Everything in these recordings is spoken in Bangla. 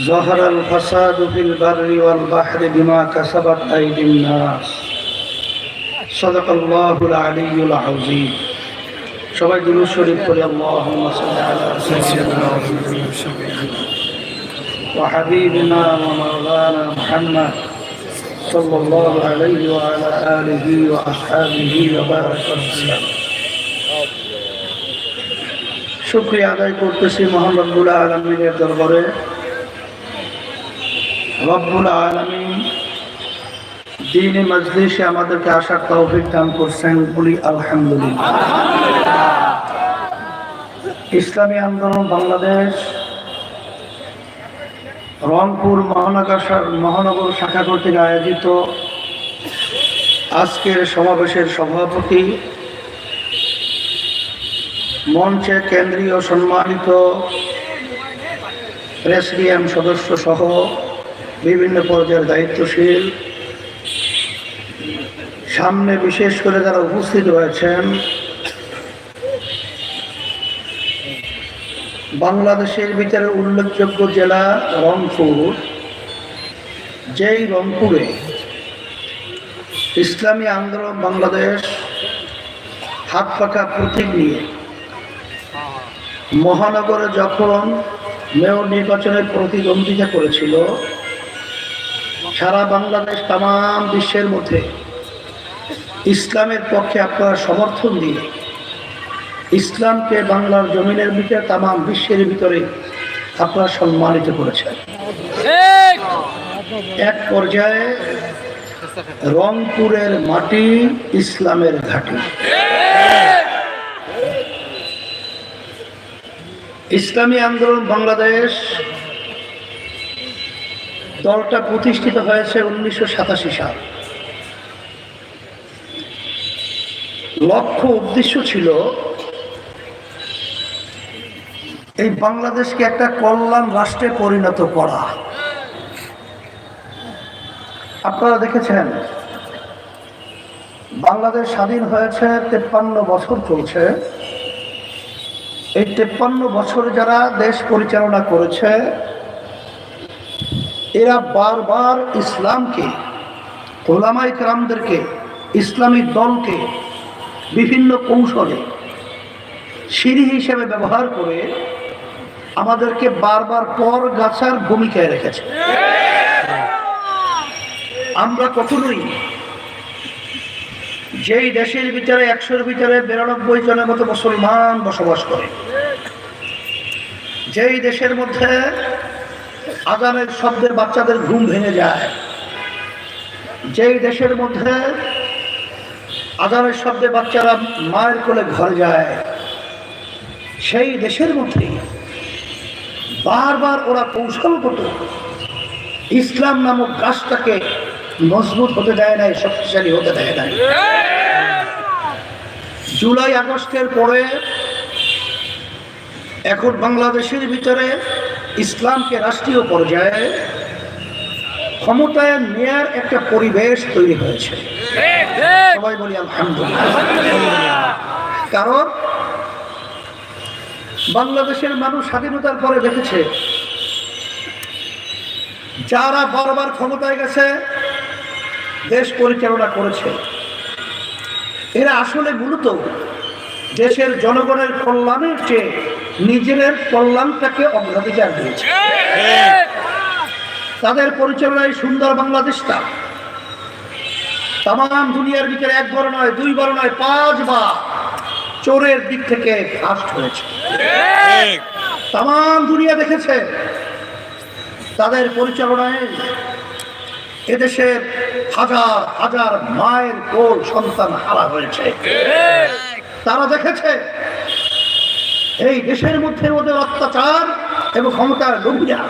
ظهر الفساد في البر والبحر بما كسبت أيدي الناس صدق الله العلي العظيم সবাই দুরূদ শরীফ করে আল্লাহুম্মা সাল্লি আলা সাইয়্যিদিনা ওয়া হাবিবিনা ওয়া মাওলানা মুহাম্মদ সাল্লাল্লাহু আলাইহি ওয়া আলা আলিহি ওয়া আসহাবিহি ওয়া বারাকা ওয়াসাল্লাম শুকরিয়া আদায় করতেছি মহান রব্বুল আলামিনের দরবারে রব্বুল আলামিন দিনে মজলিসে আমাদেরকে আসার তৌফিক দান করছেন। বলি আলহামদুলিল্লাহ। ইসলামী আন্দোলন বাংলাদেশ রংপুর মহানগর মহানগর শাখা কর্তৃক আয়োজিত আজকের সমাবেশের সভাপতি মঞ্চে কেন্দ্রীয় সম্মানিত প্রেসিডিয়াম সদস্য সহ বিভিন্ন পর্যায়ের দায়িত্বশীল। সামনে বিশেষ করে যারা উপস্থিত রয়েছেন, বাংলাদেশের ভিতরে উল্লেখযোগ্য জেলা রংপুর। যেই রংপুরে ইসলামী আন্দোলন বাংলাদেশ হাত পাকা প্রতীক নিয়ে মহানগরে যখন মেয়র নির্বাচনের প্রতিদ্বন্দ্বিতা করেছিল সারা বাংলাদেশ তাম বিশ্বের মধ্যে ইসলামের পক্ষে আপনারা সমর্থন দিয়ে ইসলামকে বাংলার জমিনের ভিতরে তাম বিশ্বের ভিতরে আপনারা সম্মানিত করেছেন। এক পর্যায়ে রংপুরের মাটি ইসলামের ঘাটি। ইসলামী আন্দোলন বাংলাদেশ দলটা প্রতিষ্ঠিত হয়েছে উনিশশো সাতাশি সাল। লক্ষ্য উদ্দেশ্য ছিল এই বাংলাদেশকে একটা কল্যাণ রাষ্ট্রে পরিণত করা। আপনারা দেখেছেন, বাংলাদেশ স্বাধীন হয়েছে, তেপ্পান্ন বছর চলছে। এই তেপ্পান্ন বছর যারা দেশ পরিচালনা করেছে এরা বারবার ইসলামকে ওলামাই কালামদেরকে ইসলামিক দলকে বিভিন্ন কৌশলে সিঁড়ি হিসেবে ব্যবহার করে আমাদেরকে বারবার পর গাছার ভূমিকায় রেখেছে। আমরা কখনোই যেই দেশের ভিতরে একশোর ভিতরে বিরানব্বই জনের মতো মুসলমান বসবাস করে, যেই দেশের মধ্যে আগামের শব্দে বাচ্চাদের ঘুম ভেঙে যায়। যেই দেশের মধ্যে আজানের শব্দে বাচ্চারা মায়ের কোলে ঘরে যায়, সেই দেশের মধ্যে বারবার ওরা কৌশলগত ইসলাম নামক গাছটাকে মজবুত হতে দেয় নাই, শক্তিশালী হতে দেয় নাই। জুলাই আগস্টের পরে এখন বাংলাদেশের ভিতরে ইসলামকে রাষ্ট্রীয় পর্যায়ে ক্ষমতায় নেয়ার একটা পরিবেশ তৈরি হয়েছে। সবাই বলি কারণ বাংলাদেশের মানুষ স্বাধীনতার পরে দেখেছে, যারা বারবার ক্ষমতায় গেছে, দেশ পরিচালনা করেছে, এরা আসলে মূলত দেশের জনগণের কল্যাণের চেয়ে নিজেদের কল্যাণটাকে অগ্রাধিকার দিয়েছে। তাদের পরিচালনায় সুন্দর বাংলাদেশটা। তাম দুনিয়ার ভিতরে একবার নয় দুইবার নয়, পাঁচবার চোরের দিক থেকে ফার্স্ট হয়েছে। তাম দুনিয়া দেখেছে। তাদের পরিচালনায় এদেশের হাজার হাজার মায়ের কোল সন্তান হারা হয়েছে। তারা দেখেছে, এই দেশের মধ্যে ওদের অত্যাচার এবং ক্ষমতার লোভিয়া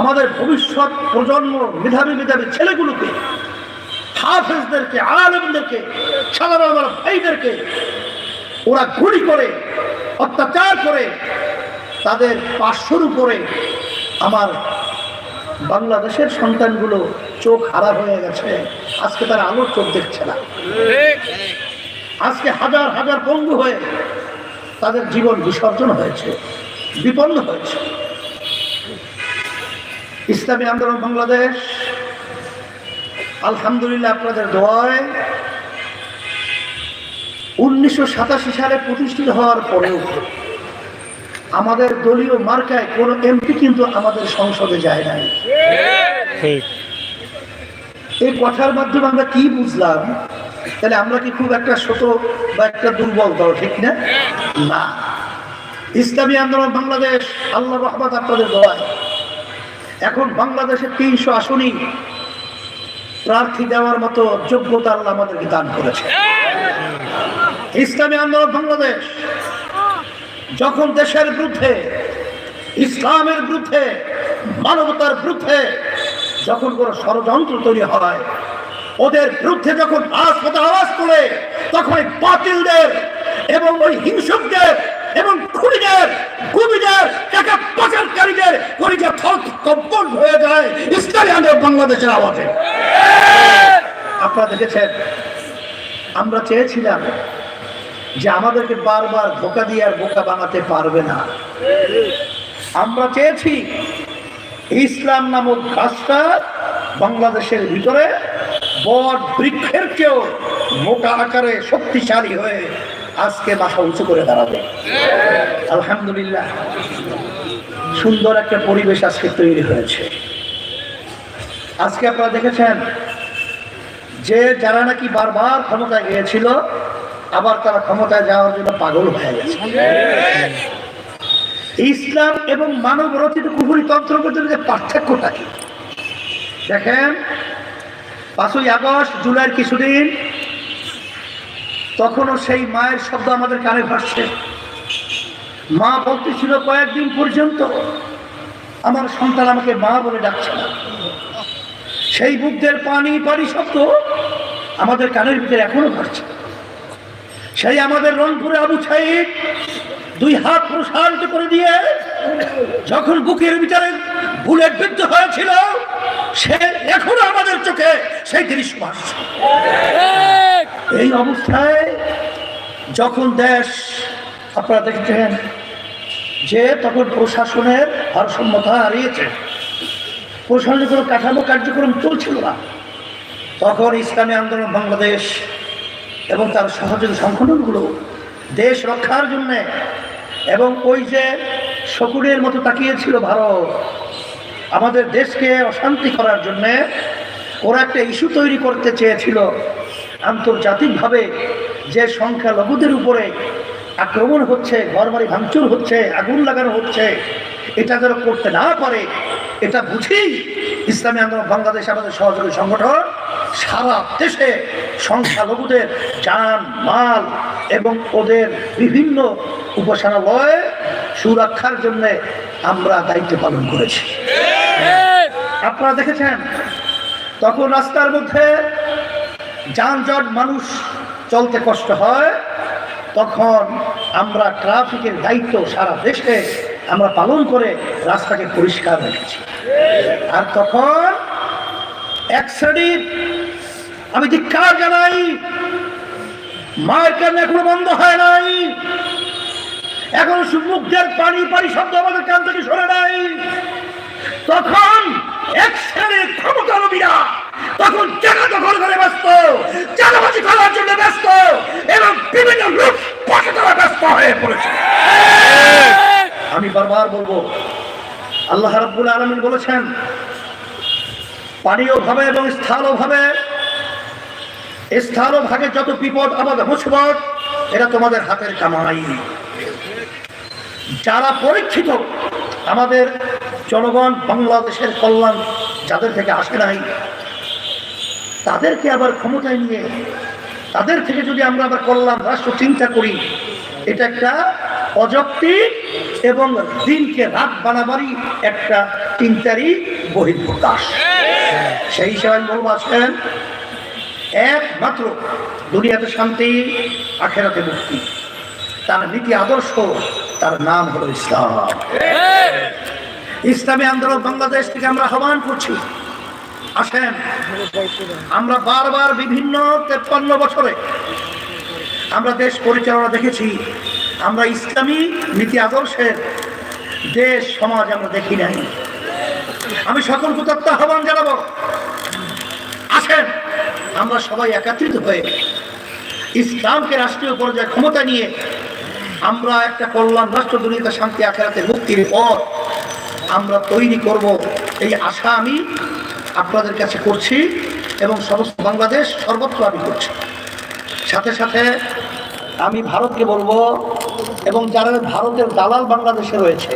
আমাদের ভবিষ্যৎ প্রজন্ম, মেধাবী মেধাবী ছেলেগুলোকে, হাফেজদেরকে, আলমদেরকে, সাধারণ ভাইদেরকে, ওরা গুলি করে, অত্যাচার করে, তাদের পাঁচশোর উপরে আমার বাংলাদেশের সন্তানগুলো চোখ হারা হয়ে গেছে। আজকে তারা আলোর চোখ দেখছে না। আজকে হাজার হাজার পঙ্গু হয়ে তাদের জীবন বিসর্জন হয়েছে বিপন্ন হয়েছে। ইসলামী আন্দোলন বাংলাদেশ আলহামদুলিল্লাহ আপনাদের দোয়ায় উনিশশো সাতাশি সালে প্রতিষ্ঠিত হওয়ার পরেও আমাদের দলীয় মার্কায় কোনো এমপি কিন্তু আমাদের সংসদে যায় নাই। এই কথার মাধ্যমে আমরা কি বুঝলাম? তাহলে আমরা কি খুব একটা ছোট বা একটা দুর্বল দল, ঠিক না না। ইসলামী আন্দোলন বাংলাদেশ আল্লাহ রহমত আপনাদের দোয়ায় এখন বাংলাদেশের তিনশো আসনই প্রার্থী দেওয়ার মতো যোগ্যতা আল্লাহ আমাদেরকে দান করেছে। ইসলামী আন্দোলন বাংলাদেশ, যখন দেশের বিরুদ্ধে, ইসলামের বিরুদ্ধে, মানবতার বিরুদ্ধে যখন কোনো ষড়যন্ত্র তৈরি হয় ওদের বিরুদ্ধে যখন রাজপথে আওয়াজ তোলে, তখন ওই বাতিলদের এবং ওই হিংসকদের এবং খুনিদের গুবিদের টাকা পাচারকারীদের পরিচয় ফল কম্পন হয়ে যায় ইসলামী আন্দোলন বাংলাদেশের আওয়াজে। আপনারা দেখেছেন, আমরা চেয়েছিলাম যে আমাদেরকে বারবার ধোকা দিয়ে আর বোকা বানাতে পারবে না। আমরা চেয়েছি ইসলাম নামক গাছটা বাংলাদেশের ভিতরে বট বৃক্ষের চেয়েও মোটা আকারে শক্তিশালী হয়ে আজকে মাথা উঁচু করে দাঁড়াবে। আলহামদুলিল্লাহ। সুন্দর একটা পরিবেশ আজকে তৈরি হয়েছে। আজকে আপনারা দেখেছেন যে যারা নাকি বারবার ক্ষমতায় গিয়েছিল, আবার তারা ক্ষমতায় যাওয়ার জন্য পাগল হয়ে গেছে। ইসলাম এবং মানব রচিত কুহুরি তন্ত্রের মধ্যে যে পার্থক্যটা কি? দেখেন পাঁচই আগস্ট, জুলাইয়ের কিছুদিন, তখনও সেই মায়ের শব্দ আমাদের কানে ভাসছে। মা বলতেছিল, কয়েকদিন পর্যন্ত আমার সন্তান আমাকে মা বলে ডাকছে না। সেই বুদ্ধের পানি পানি শব্দ আমাদের কানের ভিতরে এখনও ভাসছে। সেই আমাদের রংপুরে আবু সাইদ দুই হাত প্রসারিত করে দিয়ে যখন বুকের ভিতরে বুলেট বিদ্ধ হয়েছিল, সে এখনও আমাদের চোখে সেই ভাসছে এই অবস্থায় যখন দেশ আপনারা দেখছেন যে তখন প্রশাসনের ভারসাম্যতা হারিয়েছে। প্রশাসনের কোনো কাঠামো কার্যক্রম চলছিল না। তখন ইসলামী আন্দোলন বাংলাদেশ এবং তার সহযোগী সংগঠনগুলো দেশ রক্ষার জন্যে এবং ওই যে শকুনের মতো তাকিয়েছিল ভারত আমাদের দেশকে অশান্তি করার জন্যে ওরা একটা ইস্যু তৈরি করতে চেয়েছিল আন্তর্জাতিকভাবে যে সংখ্যালঘুদের উপরে আক্রমণ হচ্ছে, ঘরবাড়ি ভাঙচুর হচ্ছে, আগুন লাগানো হচ্ছে, এটা যেন করতে না পারে, এটা বুঝেই ইসলামী আন্দোলন, বাংলাদেশ আমাদের সহযোগী সংগঠন সারা দেশে সংখ্যালঘুদের যান, মাল এবং ওদের বিভিন্ন উপাসনালয় সুরক্ষার জন্য আমরা দায়িত্ব পালন করেছি। আপনারা দেখেছেন? তখন রাস্তার মধ্যে যানজট মানুষ চলতে কষ্ট হয়। তখন আমরা ট্রাফিকের দায়িত্ব সারা দেশে আমরা পালন করে রাস্তাকে পরিষ্কার রেখেছি। আর তখন এক শ্রেণির আমি ধিক্কার জানাই মায়ের কান্না এখনও বন্ধ হয় নাই। এখন মুখের পানি পানি শব্দ আমাদের কান থেকে সরে নাই। তখন ব্যস্ত ব্যস্ত এবং বিভিন্ন আমি বারবার বলব, আল্লাহ রাব্বুল আলমিন বলেছেন পানীয় ভাবে এবং স্থানীয় ভাবে স্থান ভাগে যত বিপদ আমাদের মুসিবত এরা তোমাদের হাতের কামাই। যারা পরীক্ষিত, আমাদের জনগণ, বাংলাদেশের কল্যাণ যাদের থেকে আসে নাই, তাদেরকে আবার ক্ষমতায় নিয়ে, তাদের থেকে যদি আমরা আবার কল্যাণ, রাষ্ট্র চিন্তা করি, এটা একটা অযৌক্তিক এবং দিনকে রাত বানাবারই একটা চিন্তারই বহির্প্রকাশ। সেই হিসাবে আমি বলব আছেন একমাত্র দুনিয়াতে শান্তি, আখেরাতে মুক্তি। তার নীতি আদর্শ, তার নাম হলো ইসলাম। ইসলামী আন্দোলন বাংলাদেশ থেকে আমরা আহ্বান করছি। আসেন, আমরা বারবার বিভিন্ন তেপ্পান্ন বছরে আমরা দেশ পরিচালনা দেখেছি। আমরা ইসলামী নীতি আদর্শের দেশ, সমাজ আমরা দেখি নাই। আমি সকল কুতত্ব আহ্বান জানাব। আসেন, আমরা সবাই একত্রিত হয়ে ইসলামকে রাষ্ট্রীয় পর্যায়ে ক্ষমতা নিয়ে আমরা একটা কল্যাণ রাষ্ট্র দুর্নীতি শান্তি আখেরাতে মুক্তির পথ আমরা তৈরি করব। এই আশা আমি আপনাদের কাছে করছি এবং সমস্ত বাংলাদেশ সর্বত্র আমি করছি। সাথে সাথে আমি ভারতকে বলব এবং যারা ভারতের দালাল বাংলাদেশে রয়েছে